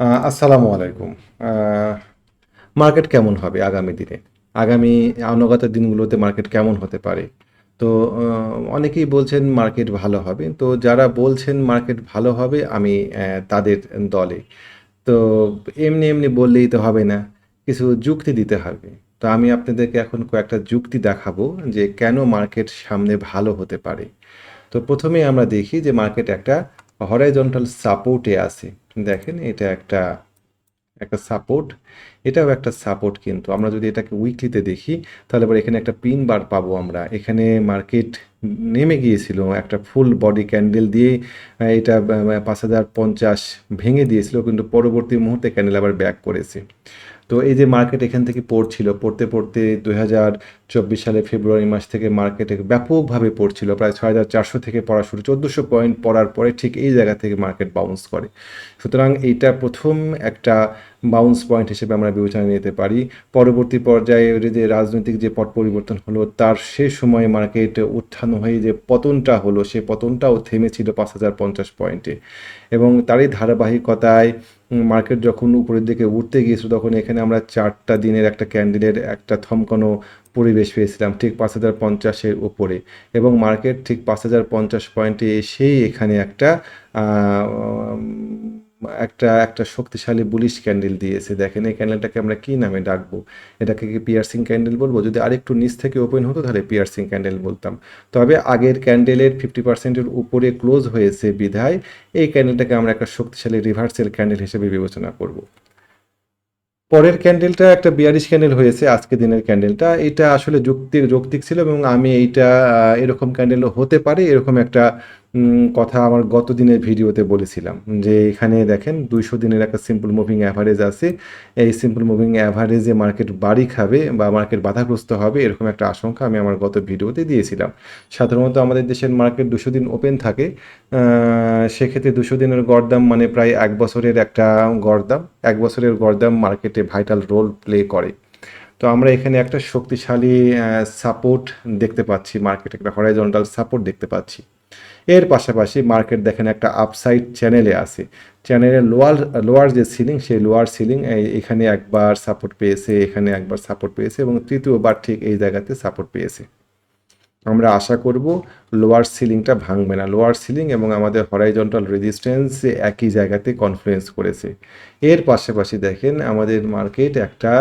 আসসালামু আলাইকুম। মার্কেট কেমন হবে আগামী দিনে? আগামী অনুগত দিনগুলোতে মার্কেট কেমন হতে পারে? তো অনেকেই বলছেন মার্কেট ভালো হবে। তো, যারা বলছেন মার্কেট ভালো হবে, আমি তাদের দলে। তো, এমনি এমনি বললেই তো হবে না। কিছু যুক্তি দিতে হবে। তো, আমি আপনাদেরকে এখন কয়েকটা যুক্তি দেখাবো যে কেন মার্কেট সামনে ভালো হতে পারে। তো প্রথমে আমরা দেখি যে মার্কেট একটা হরাইজন্টাল সাপোর্টে আছে। দেখেন, এটা একটা একটা সাপোর্ট এটাও একটা সাপোর্ট কিন্তু। আমরা যদি এটাকে উইকলিতে দেখি, তাহলে পরে এখানে একটা পিন বার পাবো আমরা। এখানে মার্কেট নেমে গিয়েছিল, একটা ফুল বডি ক্যান্ডেল দিয়ে এটা পাঁচ হাজার পঞ্চাশ ভেঙে দিয়েছিল, কিন্তু পরবর্তী মুহূর্তে ক্যান্ডেল আবার ব্যাক করেছে। তো এই যে মার্কেট এখান থেকে পড়ছিল, পড়তে পড়তে দুই হাজার চব্বিশ সালে ফেব্রুয়ারি মাস থেকে মার্কেটে ব্যাপকভাবে পড়ছিল। প্রায় ছয় হাজার চারশো থেকে পড়া শুরু। চোদ্দোশো পয়েন্ট পড়ার পরে ঠিক এই জায়গা থেকে মার্কেট বাউন্স করে। সুতরাং এইটা প্রথম একটা বাউন্স পয়েন্ট হিসেবে আমরা বিবেচনা নিতে পারি। পরবর্তী পর্যায়ে যে রাজনৈতিক যে পট পরিবর্তন হলো, তার সে সময়ে মার্কেট উত্থান হয়ে যে পতনটা হলো, সে পতনটাও থেমেছিল পাঁচ হাজার পঞ্চাশ পয়েন্টে। এবং তারই ধারাবাহিকতায় মার্কেট যখন উপরের দিকে উঠতে গিয়েছিল, তখন এখানে আমরা চারটা দিনের একটা ক্যান্ডেলের একটা থমকানো পরিবেশ পেয়েছিলাম ঠিক পাঁচ হাজার পঞ্চাশের উপরে এবং মার্কেট ঠিক পাঁচ হাজার পঞ্চাশ পয়েন্টে এসেই এখানে একটা একটা একটা শক্তিশালী বুলিশ ক্যান্ডেল দিয়েছে। দেখেন এই ক্যান্ডেলটাকে আমরা কি নামে ডাকবো? এটাকে কি পিয়ার্সিং ক্যান্ডেল বলব? যদি আরেকটু নিচ থেকে ওপেন হতো তাহলে পিয়ার্সিং ক্যান্ডেল বলতাম। তবে আগের ক্যান্ডেলের ফিফটি পার্সেন্টের উপরে ক্লোজ হয়েছে বিধায় এই ক্যান্ডেলটাকে আমরা একটা শক্তিশালী রিভার্সাল ক্যান্ডেল হিসেবে বিবেচনা করব। পরের ক্যান্ডেলটা একটা বিয়ারিশ ক্যান্ডেল হয়েছে, আজকে দিনের ক্যান্ডেলটা এটা আসলে যুক্তিক যৌক্তিক ছিল এবং আমি এইটা এরকম ক্যান্ডেলও হতে পারে, এরকম একটা কথা আমার গত দিনের ভিডিওতে বলেছিলাম যে এখানে দেখেন দুইশো দিনের একটা সিম্পল মুভিং অ্যাভারেজ আছে। এই সিম্পল মুভিং অ্যাভারেজে মার্কেট বাড়ি খাবে বা মার্কেট বাধাগ্রস্ত হবে এরকম একটা আশঙ্কা আমি আমার গত ভিডিওতে দিয়েছিলাম। সাধারণত আমাদের দেশের মার্কেট দুশো দিন ওপেন থাকে সেক্ষেত্রে দুশো দিনের গড়দাম মানে প্রায় এক বছরের একটা গড়দাম, এক বছরের গড়দাম মার্কেটে ভাইটাল রোল প্লে করে। তো আমরা এখানে একটা শক্তিশালী সাপোর্ট দেখতে পাচ্ছি মার্কেটে একটা হরাইজন্টাল সাপোর্ট দেখতে পাচ্ছি। এর পাশাপাশি মার্কেট দেখেন একটা আপসাইড চ্যানেলে আছে। চ্যানেলের লোয়ার লোয়ার যে সিলিং সেই লোয়ার সিলিং এখানে একবার সাপোর্ট পেয়েছে, এখানে একবার সাপোর্ট পেয়েছে এবং তৃতীয়বার ঠিক এই জায়গাতে সাপোর্ট পেয়েছে। আমরা আশা করব লোয়ার সিলিংটা ভাঙবে না। লোয়ার সিলিং এবং আমাদের হরাইজন্টাল রেজিস্ট্যান্স একই জায়গাতে কনফ্লুয়েন্স করেছে। এর পাশাপাশি দেখেন আমাদের মার্কেট একটা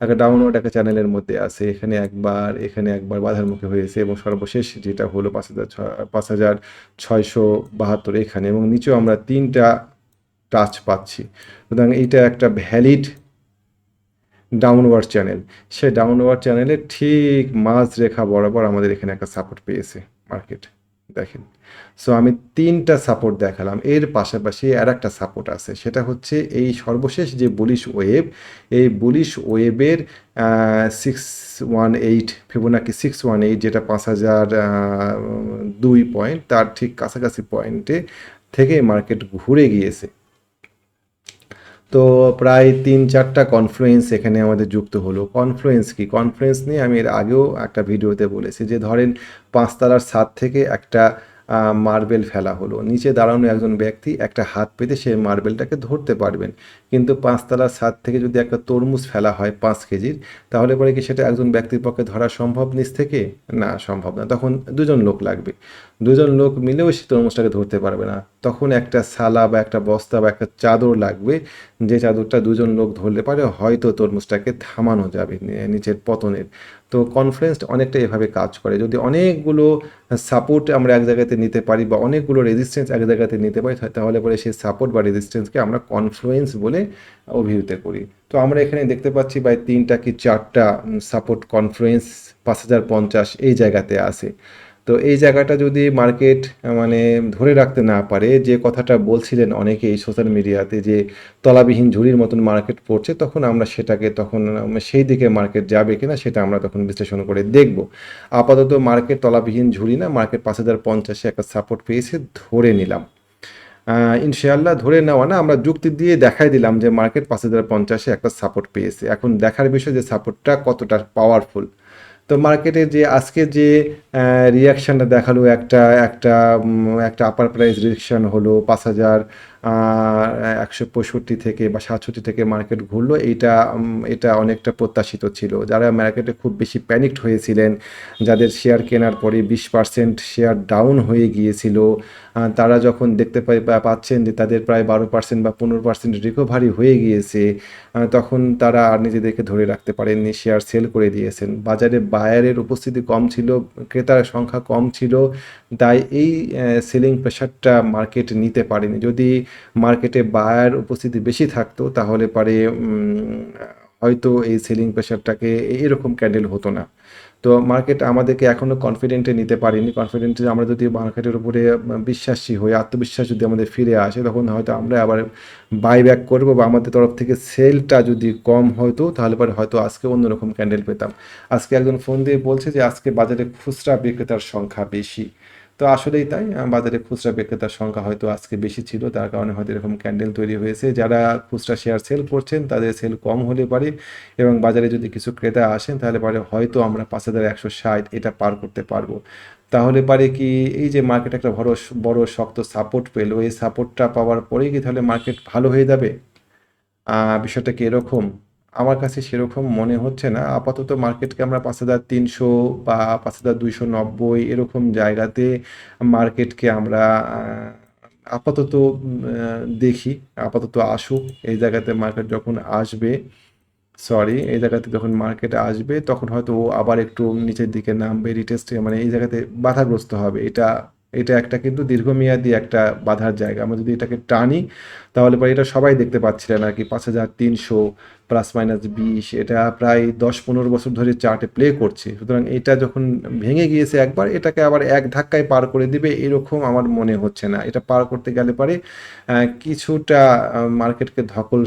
একটা ডাউনওয়ার্ড একটা চ্যানেলের মধ্যে আছে, এখানে একবার এখানে একবার বাধার মুখে হয়েছে এবং সর্বশেষ যেটা হলো পাঁচ হাজার পাঁচ হাজার ছয়শো বাহাত্তর এখানে এবং নিচেও আমরা তিনটা টাচ পাচ্ছি। সুতরাং এইটা একটা ভ্যালিড ডাউনওয়ার্ড চ্যানেল সেই ডাউনওয়ার্ড চ্যানেলের ঠিক মাঝ রেখা বরাবর আমাদের এখানে একটা সাপোর্ট পেয়েছে মার্কেট দেখেন। সো আমি তিনটা সাপোর্ট দেখালাম। এর পাশাপাশি আর একটা সাপোর্ট আছে। সেটা হচ্ছে এই সর্বশেষ যে বুলিশ ওয়েব এই bullish ওয়েবের six one eight Fibonacci six one eight যেটা পাঁচ হাজার দুই পয়েন্ট তার ঠিক কাছাকাছি পয়েন্টে থেকে মার্কেট ঘুরে গিয়েছে। তো প্রায় তিন চারটা কনফ্লুয়েন্স এখানে আমাদের যুক্ত হলো। কনফ্লুয়েন্স কি? কনফ্লুয়েন্স নিয়ে আমি এর আগেও একটা ভিডিওতে বলেছি যে ধরেন পাঁচতলার ছাদ থেকে একটা মার্বেল ফেলা হলো। নিচে দাঁড়ানো একজন ব্যক্তি একটা হাত পেতে সেই মার্বেলটাকে ধরতে পারবেন। কিন্তু পাঁচতলার ছাদ থেকে যদি একটা তরমুজ ফেলা হয় পাঁচ কেজির, তাহলে পরে কি সেটা একজন ব্যক্তির পক্ষে ধরা সম্ভব? নিচ থেকে? না, সম্ভব না। তখন দুজন লোক লাগবে। দুজন লোক মিলেও সে তরমুজটাকে ধরতে পারবে না। তখন একটা সালা বা একটা বস্তা বা একটা চাদর লাগবে, যে চাদরটা দুজন লোক ধরলে পারে, হয়তো তরমুজটাকে থামানো যাবে নিচের পতনের। তো কনফারেন্স অনেকটা এভাবে কাজ করে। যদি অনেকগুলো সাপোর্ট আমরা এক জায়গাতে নিতে পারি বা অনেকগুলো রেজিস্ট্যান্স এক জায়গাতে নিতে পারি তাহলে পরে সেই সাপোর্ট বা রেজিস্ট্যান্সকে আমরা কনফ্লুয়েন্স বলে অভিহিত করি। তো আমরা এখানে দেখতে পাচ্ছি বা তিনটা কি চারটা সাপোর্ট কনফ্লুয়েন্স পাঁচ হাজার পঞ্চাশ এই জায়গাতে আছে। তো এই জায়গাটা যদি মার্কেট মানে ধরে রাখতে না পারে, যে কথাটা বলছিলেন অনেকে এই সোশ্যাল মিডিয়াতে যে তলাবিহীন ঝুড়ির মতন মার্কেট পড়ছে, তখন আমরা সেটাকে তখন সেই দিকে মার্কেট যাবে কিনা সেটা আমরা তখন বিশ্লেষণ করে দেখব। আপাতত মার্কেট তলাবিহীন ঝুড়ি না মার্কেট পাঁচ হাজার পঞ্চাশে একটা সাপোর্ট পেয়েছে, ধরে নিলাম। ইনশাআল্লাহ ধরে নেওয়া না, আমরা যুক্তি দিয়ে দেখাই দিলাম যে মার্কেট পাঁচ হাজার পঞ্চাশে একটা সাপোর্ট পেয়েছে। এখন দেখার বিষয় যে সাপোর্টটা কতটা পাওয়ারফুল তো মার্কেটে যে আজকে যে রিয়াকশানটা দেখাল একটা একটা একটা আপার প্রাইস রিয়াকশান হলো পাঁচ হাজার একশো পঁয়ষট্টি থেকে বা সাতষট্টি থেকে মার্কেট ঘুরলো, এইটা এটা অনেকটা প্রত্যাশিত ছিল। যারা মার্কেটে খুব বেশি প্যানিকড হয়েছিলেন, যাদের শেয়ার কেনার পরে বিশ পার্সেন্ট শেয়ার ডাউন হয়ে গিয়েছিল তারা যখন দেখতে পাই পাচ্ছেন যে তাদের প্রায় বারো পার্সেন্ট বা পনেরো পার্সেন্ট রিকভারি হয়ে গিয়েছে তখন তারা আর নিজেদেরকে ধরে রাখতে পারেননি শেয়ার সেল করে দিয়েছেন। বাজারে বায়ারের উপস্থিতি কম ছিল, ক্রেতার সংখ্যা কম ছিল তাই এই সেলিং প্রেশারটা মার্কেট নিতে পারেনি। যদি মার্কেটে বায়ার উপস্থিতি বেশি থাকতো, তাহলে পারে হয়তো এই সেলিং প্রেশারটাকে এরকম ক্যান্ডেল হতো না। তো মার্কেট আমাদেরকে এখনও কনফিডেন্টে নিতে পারিনি। কনফিডেন্টে আমরা যদি মার্কেটের উপরে বিশ্বাসী হই, আত্মবিশ্বাস যদি আমাদের ফিরে আসে, তখন হয়তো আমরা আবার বাই ব্যাক করব বা আমাদের তরফ থেকে সেলটা যদি কম হতো, তাহলে পরে হয়তো আজকে অন্যরকম ক্যান্ডেল পেতাম। আজকে একজন ফোন দিয়ে বলছে যে, আজকে বাজারে খুচরা বিক্রেতার সংখ্যা বেশি। তো আসলেই তাই বাজারে খুচরা বিক্রেতার সংখ্যা হয়তো আজকে বেশি ছিল, তার কারণে হয়তো এরকম ক্যান্ডেল তৈরি হয়েছে। যারা খুচরা শেয়ার সেল করছেন, তাদের সেল কম হলে পারে এবং বাজারে যদি কিছু ক্রেতা আসেন, তাহলে পারে হয়তো আমরা পাঁচ হাজার একশো ষাট এটা পার করতে পারব। তাহলে পারে কি এই যে মার্কেট একটা বড় বড় শক্ত সাপোর্ট পেল, এই সাপোর্টটা পাওয়ার পরেই কি তাহলে মার্কেট ভালো হয়ে যাবে? বিষয়টা কি এরকম? আমার কাছে সেরকম মনে হচ্ছে না। আপাতত মার্কেটকে আমরা পাঁচ হাজার তিনশো বা পাঁচ হাজার দুইশো নব্বই এরকম জায়গাতে মার্কেটকে আমরা আপাতত দেখি। আপাতত আসুক। এই জায়গাতে মার্কেট যখন আসবে সরি এই জায়গাতে যখন মার্কেট আসবে, তখন হয়তো আবার একটু নিচের দিকে নামবে রিটেস্টে মানে এই জায়গাতে বাধাগ্রস্ত হবে। এটা এটা একটা কিন্তু দীর্ঘমেয়াদী একটা বাধার জায়গা। আমরা যদি এটাকে টানি, তাহলে পরে এটা সবাই দেখতে পাচ্ছিলেন আর কি পাঁচ হাজার তিনশো প্লাস মাইনাস বিশ, এটা প্রায় দশ পনেরো বছর ধরে চার্টে প্লে করছে। সুতরাং এটা যখন ভেঙে গিয়েছে একবার, এটাকে আবার এক ধাক্কায় পার করে দিবে, এরকম আমার মনে হচ্ছে না। এটা পার করতে গেলে পারে কিছুটা মার্কেটকে ধকল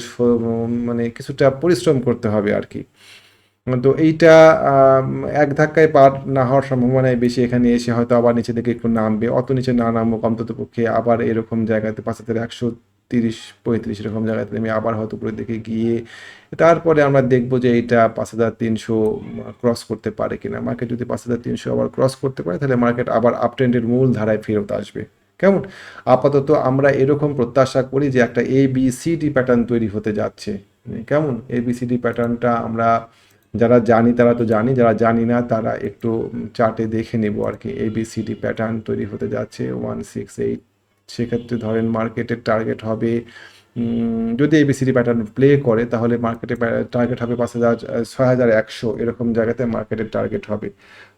মানে কিছুটা পরিশ্রম করতে হবে আর কি। তো এইটা এক ধাক্কায় পার না হওয়ার সম্ভাবনায় বেশি। এখানে এসে হয়তো আবার নিচে দিকে একটু নামবে। অত নিচে না নামুক, অন্তত পক্ষে আবার এরকম জায়গাতে পাঁচ হাজার একশো তিরিশ, পঁয়ত্রিশ এরকম জায়গাতে আমি আবার হয়তো উপরের দিকে গিয়ে তারপরে আমরা দেখব যে এটা পাঁচ হাজার তিনশো ক্রস করতে পারে কিনা। মার্কেট যদি পাঁচ হাজার তিনশো আবার ক্রস করতে পারে, তাহলে মার্কেট আবার আপ ট্রেন্ডের মূল ধারায় ফেরত আসবে। কেমন? আপাতত আমরা এরকম প্রত্যাশা করি যে একটা A B C D pattern তৈরি হতে যাচ্ছে। কেমন? এ বি সি ডি প্যাটার্নটা আমরা যারা জানি তারা তো জানি, যারা জানি না তারা একটু চার্টে দেখে নেব আর কি। A B C D pattern তৈরি হতে যাচ্ছে ওয়ান সিক্স এইট সেক্ষেত্রে ধরেন মার্কেটের টার্গেট হবে যদি এবিসিডি প্যাটার্ন প্লে করে, তাহলে মার্কেটে টার্গেট হবে পাঁচ হাজার, ছয় হাজার একশো, এরকম জায়গাতে মার্কেটের টার্গেট হবে।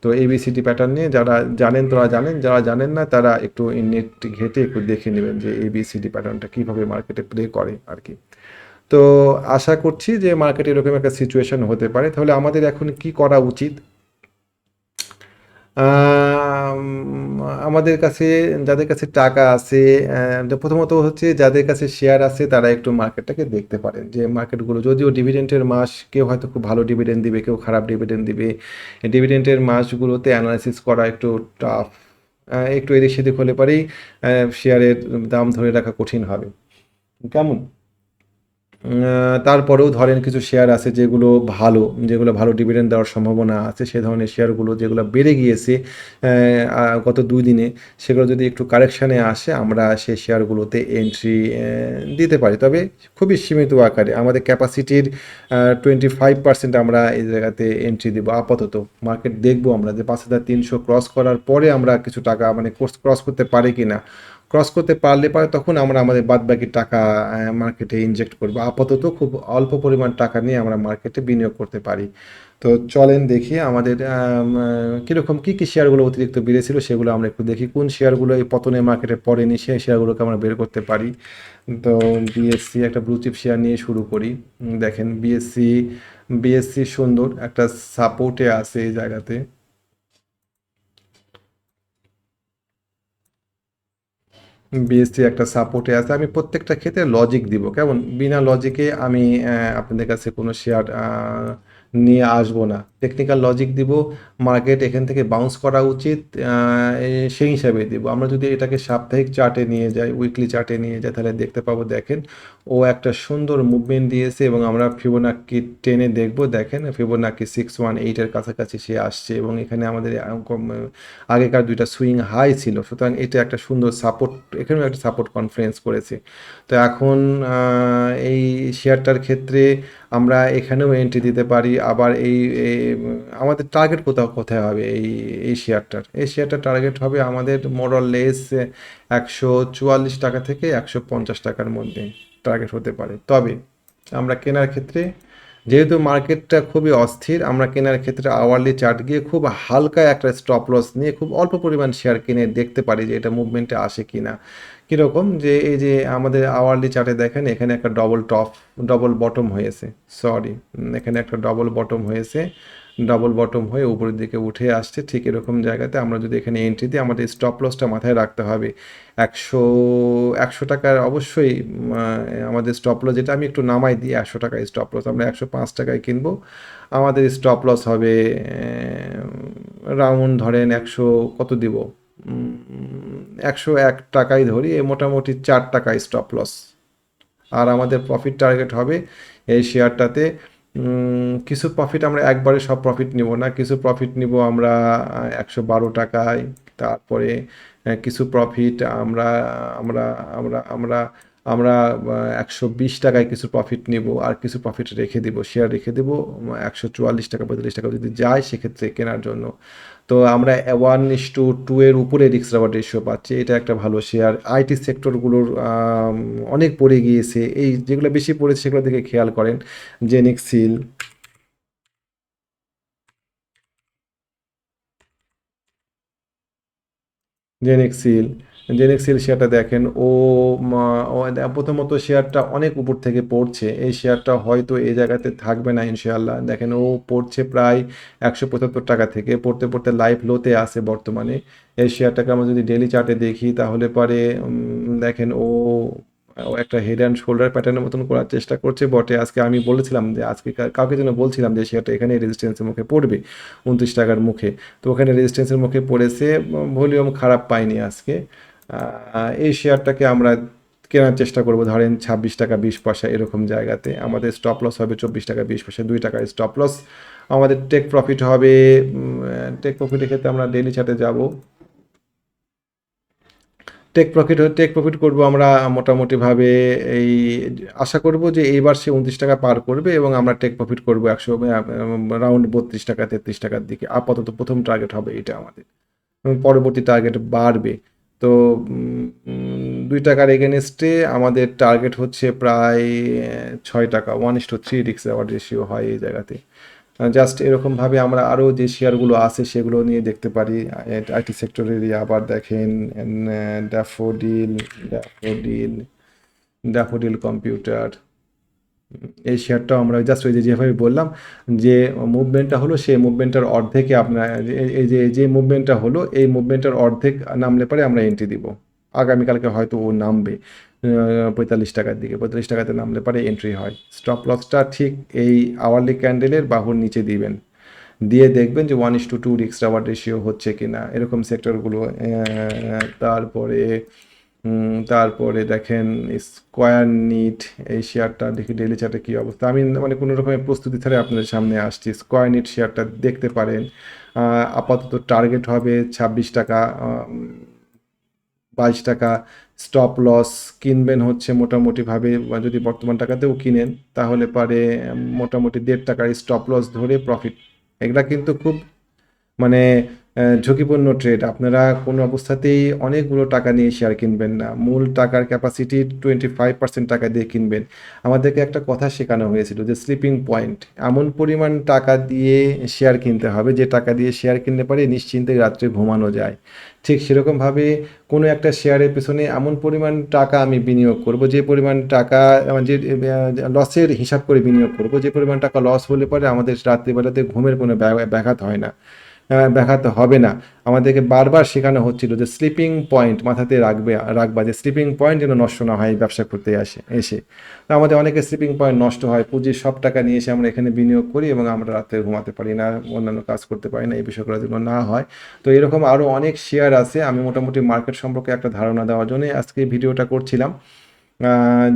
তো এবিসিডি প্যাটার্ন নিয়ে যারা জানেন তারা জানেন, যারা জানেন না তারা একটু নেট ঘেটে একটু দেখে নেবেন যে এবিসিডি প্যাটার্নটা কীভাবে মার্কেটে প্লে করে আর কি। তো আশা করছি যে মার্কেটে এরকম একটা সিচুয়েশন হতে পারে। তাহলে আমাদের এখন কি করা উচিত? আমাদের কাছে, যাদের কাছে টাকা আছে প্রথমত হচ্ছে যাদের কাছে শেয়ার আছে, তারা একটু মার্কেটটাকে দেখতে পারেন। যে মার্কেটগুলো যদিও ডিভিডেন্টের মাস কেউ হয়তো খুব ভালো ডিভিডেন্ড দিবে, কেউ খারাপ ডিভিডেন্ড দিবে ডিভিডেন্টের মাসগুলোতে অ্যানালাইসিস করা একটু টাফ একটু এদিক সেদিক হলে পরেই শেয়ারের দাম ধরে রাখা কঠিন হবে। কেমন? তারপরেও ধরেন কিছু শেয়ার আছে যেগুলো ভালো যেগুলো ভালো ডিভিডেন্ড দেওয়ার সম্ভাবনা আছে, সে ধরনের শেয়ারগুলো যেগুলো বেড়ে গিয়েছে গত দুই দিনে, সেগুলো যদি একটু কারেকশানে আসে, আমরা সেই শেয়ারগুলোতে এন্ট্রি দিতে পারি। তবে খুবই সীমিত আকারে, আমাদের ক্যাপাসিটির টোয়েন্টি ফাইভ পার্সেন্ট আমরা এই জায়গাতে এন্ট্রি দেবো আপাতত। মার্কেট দেখব আমরা যে পাঁচ হাজার তিনশো ক্রস করার পরে আমরা কিছু টাকা মানে কোর্স ক্রস করতে পারি কি না ক্রস করতে পারলে পারে তখন আমরা আমাদের বাদবাকি টাকা মার্কেটে ইনজেক্ট করব। আপাতত খুব অল্প পরিমাণ টাকা নিয়ে আমরা মার্কেটে বিনিয়োগ করতে পারি। তো চলেন দেখি আমাদের কীরকম, কী কী শেয়ারগুলো অতিরিক্ত বেড়েছিল সেগুলো আমরা একটু দেখি। কোন শেয়ারগুলো এই পতনে মার্কেটে পড়েনি সেই শেয়ারগুলোকে আমরা বের করতে পারি। তো বিএসসি একটা ব্লুচিপ শেয়ার নিয়ে শুরু করি। দেখেন বিএসসি বিএসসি সুন্দর একটা সাপোর্টে আছে এই জায়গাতে। বিএসসি একটা সাপোর্টে আছে, আমি প্রত্যেকটা ক্ষেত্রে লজিক দিব। কেমন? বিনা লজিকে আমি আপনাদের কাছে কোনো শেয়ার নিয়ে আসব না। টেকনিক্যাল লজিক দিব মার্কেট এখান থেকে বাউন্স করা উচিত সেই হিসাবে দিব। আমরা যদি এটাকে সাপ্তাহিক চার্টে নিয়ে যাই উইকলি চার্টে নিয়ে যাই তাহলে দেখতে পাবো দেখেন ও একটা সুন্দর মুভমেন্ট দিয়েছে এবং আমরা ফিবোনাকি টেনে দেখব। দেখেন ফিবোনাকি সিক্স ওয়ান এইটের কাছাকাছি সে আসছে এবং এখানে আমাদের আগেকার দুইটা সুইং হাই ছিল। সুতরাং এটা একটা সুন্দর সাপোর্ট এখানেও একটা সাপোর্ট কনফারেন্স করেছে। তো এখন এই শেয়ারটার ক্ষেত্রে আমরা এখানেও এন্ট্রি দিতে পারি। আবার এই, আমাদের টার্গেট কোথাও, কোথায় হবে এই এই শেয়ারটার এই শেয়ারটার টার্গেট হবে আমাদের মোরল লেস একশো চুয়াল্লিশ টাকা থেকে একশো পঞ্চাশ টাকার মধ্যে টার্গেট হতে পারে। তবে আমরা কেনার ক্ষেত্রে, যেহেতু মার্কেটটা খুবই অস্থির, আমরা কেনার ক্ষেত্রে আওয়ারলি চার্ট গিয়ে খুব হালকা একটা স্টপ লস নিয়ে খুব অল্প পরিমাণ শেয়ার কিনে দেখতে পারি যে এটা মুভমেন্টে আসে কি না কীরকম যে এই যে আমাদের আওয়ারলি চার্টে দেখেন, এখানে একটা ডবল টপ ডবল বটম হয়েছে। সরি এখানে একটা ডবল বটম হয়েছে। ডবল বটম হয়ে উপরের দিকে উঠে আসছে, ঠিক এরকম জায়গাতে আমরা যদি এখানে এন্ট্রি দিই, আমাদের স্টপ লসটা মাথায় রাখতে হবে। একশো একশো টাকার অবশ্যই আমাদের স্টপ লস যেটা আমি একটু নামাই দিই, একশো টাকায় স্টপ লস আমরা একশো পাঁচ টাকায় কিনবো। আমাদের স্টপ লস হবে রাউন্ড ধরেন একশো, কত দিব? একশো এক টাকাই ধরি মোটামুটি চার টাকায় স্টপ লস আর আমাদের প্রফিট টার্গেট হবে এই শেয়ারটাতে কিছু প্রফিট আমরা একবারে সব প্রফিট নিব না। কিছু প্রফিট নিব আমরা একশো বারো টাকায়। তারপরে কিছু প্রফিট আমরা আমরা আমরা আমরা আমরা একশো বিশ টাকায় কিছু প্রফিট নিব। আর কিছু প্রফিট রেখে দিব শেয়ার রেখে দেবো, একশো চুয়াল্লিশ টাকা, পঁয়তাল্লিশ টাকা যদি যায়, সেক্ষেত্রে কেনার জন্য তো আমরা ওয়ান ইস টু টু এর উপরে রিক্স রাবার রেশিও পাচ্ছি। এটা একটা ভালো শেয়ার আইটি সেক্টরগুলোর অনেক পড়ে গিয়েছে। এই যেগুলো বেশি পড়েছে সেগুলো দিকে খেয়াল করেন। জেনিক্সিল জেনেক্সিল জেনেক্সিল শেয়ারটা দেখেন, ও প্রথমত শেয়ারটা অনেক উপর থেকে পড়ছে। এই শেয়ারটা হয়তো এই জায়গাতে থাকবে না ইনশাআল্লাহ। দেখেন, ও পড়ছে প্রায় একশো পঁচাত্তর টাকা থেকে, পড়তে পড়তে লাইফ লোতে আছে বর্তমানে। এই শেয়ারটাকে আমরা যদি ডেলি চার্টে দেখি, তাহলে পরে দেখেন, ও একটা হেড অ্যান্ড শোল্ডার প্যাটার্নের মতন করার চেষ্টা করছে, বটে। আজকে আমি বলেছিলাম যে, আজকে কাউকে যেন বলছিলাম যে শেয়ারটা এখানে রেজিস্ট্যান্সের মুখে পড়বে, উনত্রিশ টাকার মুখে। তো ওখানে রেজিস্ট্যান্সের মুখে পড়েছে ভলিউম খারাপ পাইনি আজকে। এই শেয়ারটাকে আমরা কেনার চেষ্টা করব। ধরেন ছাব্বিশ টাকা, বিশ পয়সা এরকম জায়গাতে। আমাদের স্টপ লস হবে চব্বিশ টাকা, বিশ পয়সা, দুই টাকার স্টপ লস আমাদের টেক প্রফিট হবে টেক প্রফিটের ক্ষেত্রে আমরা ডেলি চার্টে যাব। টেক প্রফিট টেক প্রফিট করব আমরা মোটামুটিভাবে এই, আশা করব যে এইবার সে উনত্রিশ টাকা পার করবে এবং আমরা টেক প্রফিট করব একশো রাউন্ড বত্রিশ টাকা, তেত্রিশ টাকার দিকে। আপাতত প্রথম টার্গেট হবে এটা আমাদের। পরবর্তী টার্গেট বাড়বে। তো দুই টাকার এগেনস্টে আমাদের টার্গেট হচ্ছে প্রায় ছয় টাকা। ওয়ান ইস টু থ্রি রিক্স অ্যাওয়ার্ড রেশিও হয় এই জায়গাতে। জাস্ট এরকমভাবে আমরা আরও যে শেয়ারগুলো আছে সেগুলো নিয়ে দেখতে পারি। আইটি সেক্টরেরই আবার দেখেন ড্যাফোডিল ড্যাফোডিল ড্যাফোডিল কম্পিউটার এই শেয়ারটাও আমরা জাস্ট ওই যে যেভাবে বললাম যে মুভমেন্টটা হলো সেই মুভমেন্টের অর্ধেকে আপনার এই- যে যে মুভমেন্টটা হলো, এই মুভমেন্টের অর্ধেক নামলে পরে আমরা এন্ট্রি দিব। আগামীকালকে হয়তো ও নামবে পঁয়তাল্লিশ টাকার দিকে। পঁয়তাল্লিশ টাকাতে নামলে পরে এন্ট্রি হয়। স্টপ লসটা ঠিক এই আওয়ারলি ক্যান্ডেলের বাহুর নিচে দিবেন। দিয়ে দেখবেন যে ওয়ান ইস টু টু রিক্স রেশিও হচ্ছে কি না এরকম সেক্টরগুলো তারপরে তারপরে দেখেন স্কোয়ার নিট, এই শেয়ারটা দেখি ডেলি চার্টে কী অবস্থা। আমি মানে কোনো রকমের প্রস্তুতি ছাড়াই আপনাদের সামনে আসছি। স্কোয়ার নিট শেয়ারটা দেখতে পারেন। আপাতত টার্গেট হবে ছাব্বিশ টাকা বাইশ টাকা স্টপ লস কিনবেন হচ্ছে মোটামুটিভাবে যদি বর্তমান টাকাতেও কিনেন, তাহলে পারে, মোটামুটি দেড় টাকার স্টপ লস ধরে প্রফিট এগুলা কিন্তু খুব মানে ঝুঁকিপূর্ণ ট্রেড আপনারা কোনো অবস্থাতেই অনেকগুলো টাকা নিয়ে শেয়ার কিনবেন না। মূল টাকার ক্যাপাসিটি টোয়েন্টি ফাইভ পার্সেন্ট টাকা দিয়ে কিনবেন। আমাদেরকে একটা কথা শেখানো হয়েছিল যে স্লিপিং পয়েন্ট এমন পরিমাণ টাকা দিয়ে শেয়ার কিনতে হবে যে টাকা দিয়ে শেয়ার কিনতে পারে নিশ্চিন্তে রাত্রে ঘুমানো যায়। ঠিক সেরকমভাবে কোনো একটা শেয়ারের পেছনে এমন পরিমাণ টাকা আমি বিনিয়োগ করব, যে পরিমাণ টাকা, যে লসের হিসাব করে বিনিয়োগ করব, যে পরিমাণ টাকা লস হলে পরে আমাদের রাত্রিবেলাতে ঘুমের কোনো ব্যাঘা- ব্যাঘাত হয় না। দেখাতে হবে না। আমাদেরকে বারবার শেখানো হচ্ছিল যে স্লিপিং পয়েন্ট মাথাতে রাখবে, রাখবা যে স্লিপিং পয়েন্ট যেন নষ্ট না হয়, ব্যবসা করতে আসে, এসে। তো আমাদের অনেকে স্লিপিং পয়েন্ট নষ্ট হয়, পুঁজির সব টাকা নিয়ে এসে আমরা এখানে বিনিয়োগ করি এবং আমরা রাতে ঘুমাতে পারি না, অন্যান্য কাজ করতে পারি না, এই বিষয়গুলো যেন না হয়। তো এরকম আরও অনেক শেয়ার আছে। আমি মোটামুটি মার্কেট সম্পর্কে একটা ধারণা দেওয়ার জন্য আজকে ভিডিওটা করছিলাম।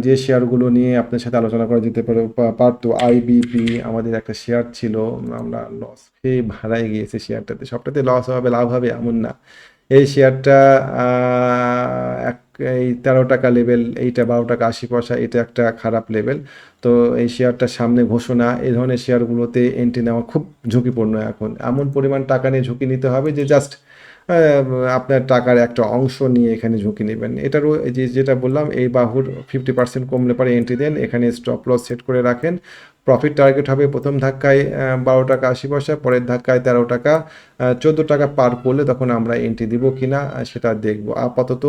যে শেয়ারগুলো নিয়ে আপনার সাথে আলোচনা করা যেতে পারে পারতো আইবিপি আমাদের একটা শেয়ার ছিল, আমরা লস খেয়ে ভাড়ায় গিয়েছে শেয়ারটাতে। সবটাতে লস হবে, লাভ হবে এমন না। এই শেয়ারটা এক, এই তেরো টাকা লেভেল এইটা বারো টাকা আশি পয়সা, এটা একটা খারাপ লেভেল তো এই শেয়ারটার সামনে ঘোষণা, এই ধরনের শেয়ারগুলোতে এন্ট্রি নেওয়া খুব ঝুঁকিপূর্ণ এখন। এমন পরিমাণ টাকা নিয়ে ঝুঁকি নিতে হবে যে জাস্ট আপনার টাকার একটা অংশ নিয়ে এখানে ঝুঁকি নেবেন। এটারও যে যেটা বললাম এই বাহুর ফিফটি পার্সেন্ট কমলে পরে এন্ট্রি দেন এখানে স্টপ লস সেট করে রাখেন। প্রফিট টার্গেট হবে প্রথম ধাক্কায় বারো টাকা আশি পয়সা পরের ধাক্কায় তেরো টাকা চোদ্দ টাকা পার করলে তখন আমরা এন্ট্রি দিব কিনা আহ, সেটা দেখব। আপাতত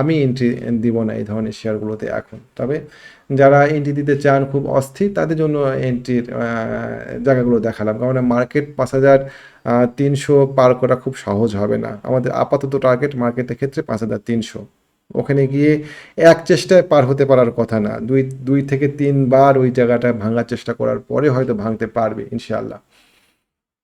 আমি এন্ট্রি দিব না এই ধরনের শেয়ারগুলোতে এখন। তবে যারা এন্ট্রি দিতে চান খুব অস্থির, তাদের জন্য এন্ট্রির জায়গাগুলো দেখালাম। কারণ মার্কেট পাঁচ হাজার তিনশো পার করা খুব সহজ হবে না। আমাদের আপাতত টার্গেট মার্কেটের ক্ষেত্রে পাঁচ হাজার তিনশো। ওখানে গিয়ে এক চেষ্টায় পার হতে পারার কথা না। দুই দুই থেকে তিনবার ওই জায়গাটা ভাঙার চেষ্টা করার পরে হয়তো ভাঙতে পারবে, ইনশাআল্লাহ।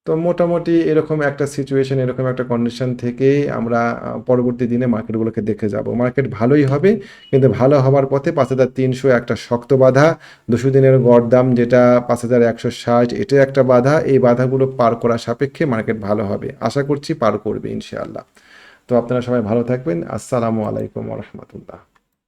তো মোটামুটি এরকম একটা সিচুয়েশন এরকম একটা কন্ডিশন থেকে আমরা পরবর্তী দিনে মার্কেটগুলোকে দেখে যাব। মার্কেট ভালোই হবে, কিন্তু ভালো হওয়ার পথে পাঁচ হাজার তিনশো একটা শক্ত বাধা, দুশো দিনের গড় দাম যেটা পাঁচ হাজার একশো ষাট, এটা একটা বাধা। এই বাধাগুলো পার করা সাপেক্ষে মার্কেট ভালো হবে। আশা করছি পার করবে ইনশাআল্লাহ। তো আপনারা সবাই ভালো থাকবেন। আসসালামু আলাইকুম রহমতুল্লাহ।